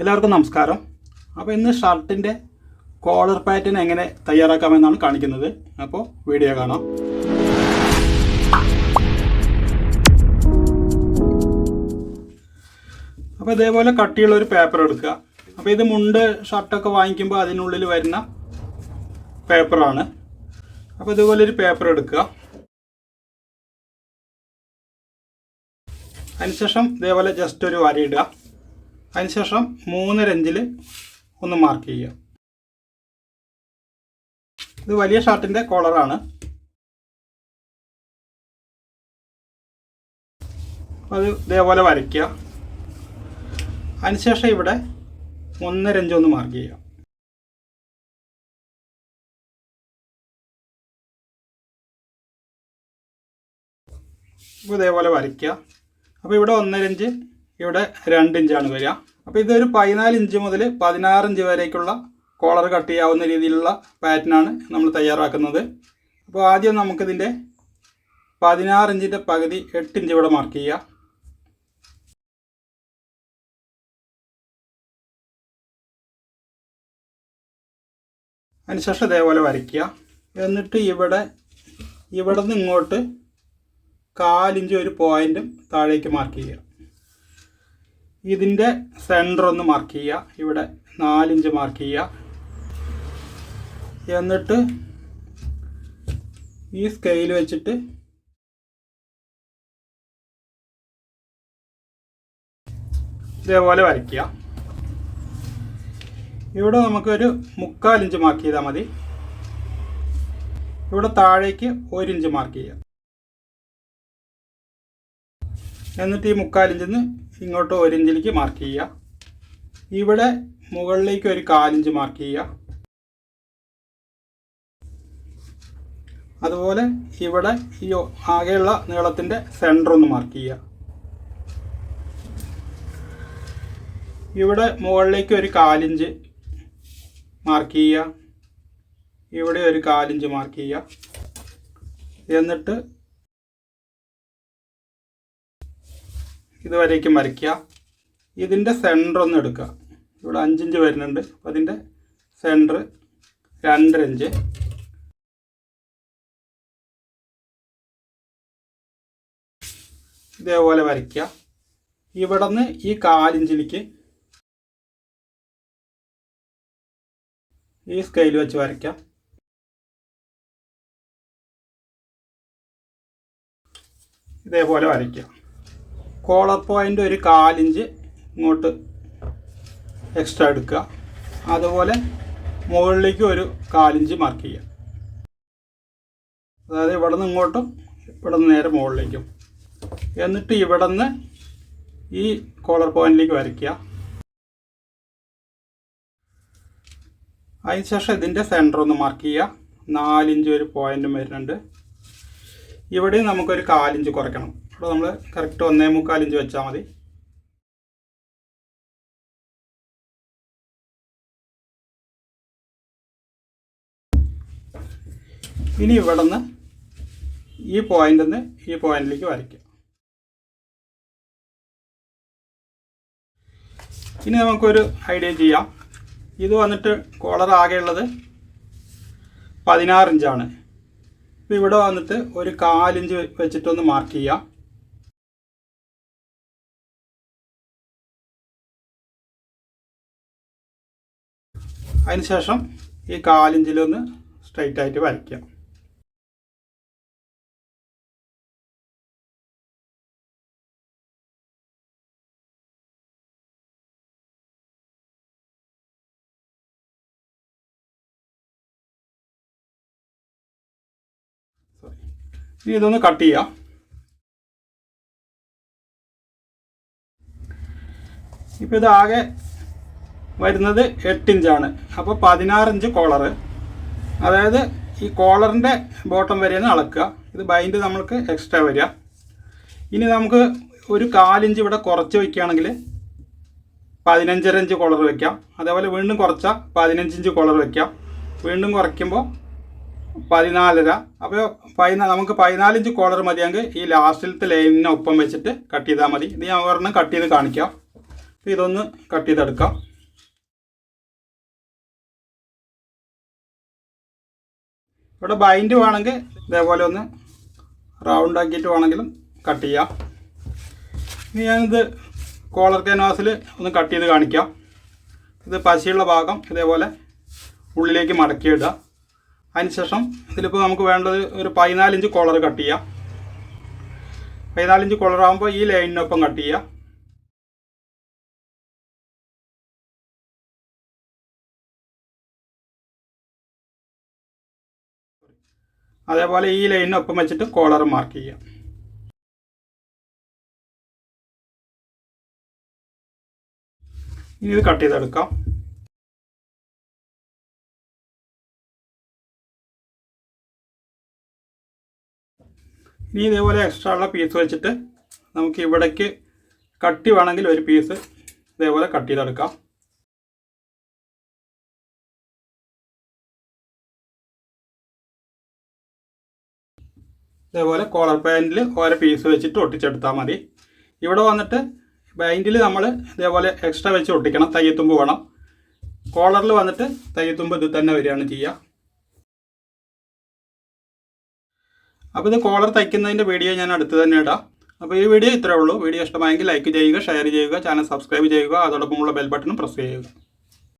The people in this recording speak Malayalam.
എല്ലാവർക്കും നമസ്കാരം. അപ്പോൾ ഇന്ന് ഷർട്ടിന്റെ കോളർ പാറ്റേൺ എങ്ങനെ തയ്യാറാക്കാമെന്നാണ് കാണിക്കുന്നത്. അപ്പോൾ വീഡിയോ കാണാം. അപ്പോൾ ഇതേപോലെ കട്ടിയുള്ള ഒരു പേപ്പർ എടുക്കുക. അപ്പോൾ ഇത് മുണ്ട് ഷർട്ടൊക്കെ വാങ്ങിക്കുമ്പോൾ അതിനുള്ളിൽ വരുന്ന പേപ്പറാണ് അപ്പോൾ ഇതുപോലെ ഒരു പേപ്പർ എടുക്കുക. അതിനുശേഷം ഇതേപോലെ ജസ്റ്റ് ഒരു വരയിടുക അതിനുശേഷം മൂന്നര ഇഞ്ചിൽ ഒന്ന് മാർക്ക് ചെയ്യുക. ഇത് വലിയ ഷർട്ടിന്റെ കോളറാണ് അത് ഇതേപോലെ വരയ്ക്കുക. അതിനുശേഷം ഇവിടെ ഒന്നര ഇഞ്ച് ഒന്ന് മാർക്ക് ചെയ്യുക. ഇതേപോലെ വരയ്ക്കുക. അപ്പോൾ ഇവിടെ ഒന്നര ഇഞ്ച് ഇവിടെ രണ്ട് ഇഞ്ചാണ് വരിക. അപ്പോൾ ഇതൊരു പതിനാല് ഇഞ്ച് മുതൽ പതിനാറ് ഇഞ്ച് വരേക്കുള്ള കോളർ കട്ട് ചെയ്യാവുന്ന രീതിയിലുള്ള പാറ്റേണാണ് നമ്മൾ തയ്യാറാക്കുന്നത്. അപ്പോൾ ആദ്യം നമുക്കിതിന്റെ പതിനാറ് ഇഞ്ചിന്റെ പകുതി എട്ട് ഇഞ്ച് ഇവിടെ മാർക്ക് ചെയ്യുക. അതിനുശേഷം ഇതേപോലെ വരയ്ക്കുക. എന്നിട്ട് ഇവിടെ ഇവിടെ നിന്ന് ഇങ്ങോട്ട് കാലിഞ്ച് ഒരു പോയിന്റും താഴേക്ക് മാർക്ക് ചെയ്യുക. ഇതിന്റെ സെന്റർ ഒന്ന് മാർക്ക് ചെയ്യുക. ഇവിടെ നാലിഞ്ച് മാർക്ക് ചെയ്യുക. എന്നിട്ട് ഈ സ്കെയിൽ വെച്ചിട്ട് ഇതേപോലെ വരയ്ക്കുക. ഇവിടെ നമുക്കൊരു മുക്കാലിഞ്ച് മാർക്ക് ചെയ്താൽ മതി. ഇവിടെ താഴേക്ക് ഒരു ഇഞ്ച് മാർക്ക് ചെയ്യുക. എന്നിട്ട് ഈ മുക്കാലിഞ്ചിൽ നിന്ന് ഇങ്ങോട്ട് ഒരു ഇഞ്ചിലേക്ക് മാർക്ക് ചെയ്യുക. ഇവിടെ മുകളിലേക്ക് ഒരു കാലിഞ്ച് മാർക്ക് ചെയ്യുക. അതുപോലെ ഇവിടെ ഈ ആകെയുള്ള നീളത്തിന്റെ സെന്റർ ഒന്ന് മാർക്ക് ചെയ്യുക. ഇവിടെ മുകളിലേക്ക് ഒരു കാലിഞ്ച് മാർക്ക് ചെയ്യുക. ഇവിടെ ഒരു കാലിഞ്ച് മാർക്ക് ചെയ്യുക. എന്നിട്ട് ഇതുവരേക്കും വരയ്ക്കുക. ഇതിന്റെ സെന്റർ ഒന്ന് എടുക്കുക. ഇവിടെ അഞ്ചിഞ്ച് വരുന്നുണ്ട്. അപ്പോൾ അതിന്റെ സെന്റർ രണ്ടര ഇഞ്ച് ഇതേപോലെ വരയ്ക്കുക. ഇവിടെ നിന്ന് ഈ കാലിഞ്ചിലേക്ക് ഈ സ്കെയിൽ വെച്ച് വരയ്ക്കാം ഇതേപോലെ വരയ്ക്കാം കോളർ പോയിന്റ് ഒരു കാലിഞ്ച് ഇങ്ങോട്ട് എക്സ്ട്രാ എടുക്കുക. അതുപോലെ മുകളിലേക്ക് ഒരു കാലിഞ്ച് മാർക്ക് ചെയ്യുക. അതായത് ഇവിടെ നിന്ന് ഇങ്ങോട്ടും ഇവിടെ നിന്ന് നേരെ മുകളിലേക്കും. എന്നിട്ട് ഇവിടെ നിന്ന് ഈ കോളർ പോയിന്റിലേക്ക് വരയ്ക്കുക. അതിനുശേഷം ഇതിന്റെ സെന്റർ ഒന്ന് മാർക്ക് ചെയ്യുക. നാലിഞ്ച് ഒരു പോയിന്റും വരുന്നുണ്ട്. ഇവിടെയും നമുക്കൊരു കാലിഞ്ച് കുറയ്ക്കണം. ഇവിടെ നമ്മൾ കറക്റ്റ് ഒന്നേ മുക്കാലിഞ്ച് വെച്ചാൽ മതി. ഇനി ഇവിടെ നിന്ന് ഈ പോയിന്റിൽ നിന്ന് ഈ പോയിന്റിലേക്ക് വരയ്ക്കുക ഇനി നമുക്കൊരു ഐഡിയ ചെയ്യാം. ഇത് വന്നിട്ട് കോളർ ആകെയുള്ളത് പതിനാറ് ഇഞ്ചാണ്. ഇപ്പം ഇവിടെ വന്നിട്ട് ഒരു കാലിഞ്ച് വെച്ചിട്ടൊന്ന് മാർക്ക് ചെയ്യാം. അതിനുശേഷം ഈ കാലിഞ്ചിലൊന്ന് സ്ട്രൈറ്റ് ആയിട്ട് വരയ്ക്കാം. ഇനി ഇതൊന്ന് കട്ട് ചെയ്യാം. ഇപ്പൊ ഇത് ആകെ വരുന്നത് എട്ട് ഇഞ്ചാണ് അപ്പോൾ പതിനാറ് ഇഞ്ച് കോളറ് അതായത് ഈ കോളറിന്റെ ബോട്ടം വരെയാണ് അളക്കുക. ഇത് ബൈൻഡ് നമ്മൾക്ക് എക്സ്ട്രാ വരിക. ഇനി നമുക്ക് ഒരു കാലിഞ്ച് ഇവിടെ കുറച്ച് വയ്ക്കുകയാണെങ്കിൽ പതിനഞ്ചര ഇഞ്ച് കോളർ വയ്ക്കാം. അതേപോലെ വീണ്ടും കുറച്ചാൽ പതിനഞ്ച് ഇഞ്ച് കോളർ വയ്ക്കാം. വീണ്ടും കുറയ്ക്കുമ്പോൾ പതിനാലര. അപ്പോൾ പതിനാ നമുക്ക് പതിനാലിഞ്ച് കോളർ മതിയെങ്കിൽ ഈ ലാസ്റ്റിലത്തെ ലൈനിനൊപ്പം വെച്ചിട്ട് കട്ട് ചെയ്താൽ മതി. ഇത് ഞാൻ ഒരെണ്ണം കട്ട് ചെയ്ത് കാണിക്കാം. ഇതൊന്ന് കട്ട് ചെയ്തെടുക്കാം. ഇവിടെ ബൈൻഡ് വേണമെങ്കിൽ ഇതേപോലെ ഒന്ന് റൗണ്ട് ആക്കിയിട്ട് വേണമെങ്കിലും കട്ട് ചെയ്യാം. ഇനി ഞാനിത് കോളർ ക്യാൻവാസിൽ ഒന്ന് കട്ട് ചെയ്ത് കാണിക്കാം. ഇത് പശയുള്ള ഭാഗം ഇതേപോലെ ഉള്ളിലേക്ക് മടക്കിയിടുക അതിനുശേഷം ഇതിലിപ്പോൾ നമുക്ക് വേണ്ടത് ഒരു പതിനാലിഞ്ച് കോളർ കട്ട് ചെയ്യാം. പതിനാലിഞ്ച് കോളർ ആകുമ്പോൾ ഈ ലൈനിനൊപ്പം കട്ട് ചെയ്യുക അതേപോലെ ഈ ലൈനിനൊപ്പം വെച്ചിട്ട് കോളർ മാർക്ക് ചെയ്യാം ഇനി ഇത് കട്ട് ചെയ്തെടുക്കാം. ഇനി ഇതേപോലെ എക്സ്ട്രാ ഉള്ള പീസ് വെച്ചിട്ട് നമുക്ക് ഇവിടേക്ക് കട്ടി വേണമെങ്കിൽ ഒരു പീസ് ഇതേപോലെ കട്ട് ചെയ്തെടുക്കാം. ഇതേപോലെ കോളർ പാന്റിൽ ഓരോ പീസ് വെച്ചിട്ട് ഒട്ടിച്ചെടുത്താൽ മതി. ഇവിടെ വന്നിട്ട് ബൈൻഡിൽ നമ്മൾ ഇതേപോലെ എക്സ്ട്രാ വെച്ച് ഒട്ടിക്കണം തയ്യത്തുമ്പ് വേണം. കോളറിൽ വന്നിട്ട് തയ്യത്തുമ്പ് ഇത് തന്നെ വരികയാണ് ചെയ്യുക അപ്പോൾ ഇത് കോളർ തയ്ക്കുന്നതിന്റെ വീഡിയോ ഞാൻ അടുത്ത് തന്നെ ഇടാം. അപ്പോൾ ഈ വീഡിയോ ഇത്രയേ ഉള്ളൂ. വീഡിയോ ഇഷ്ടമായെങ്കിൽ ലൈക്ക് ചെയ്യുക ഷെയർ ചെയ്യുക ചാനൽ സബ്സ്ക്രൈബ് ചെയ്യുക. അതോടൊപ്പമുള്ള ബെൽ ബട്ടണും പ്രസ് ചെയ്യുക.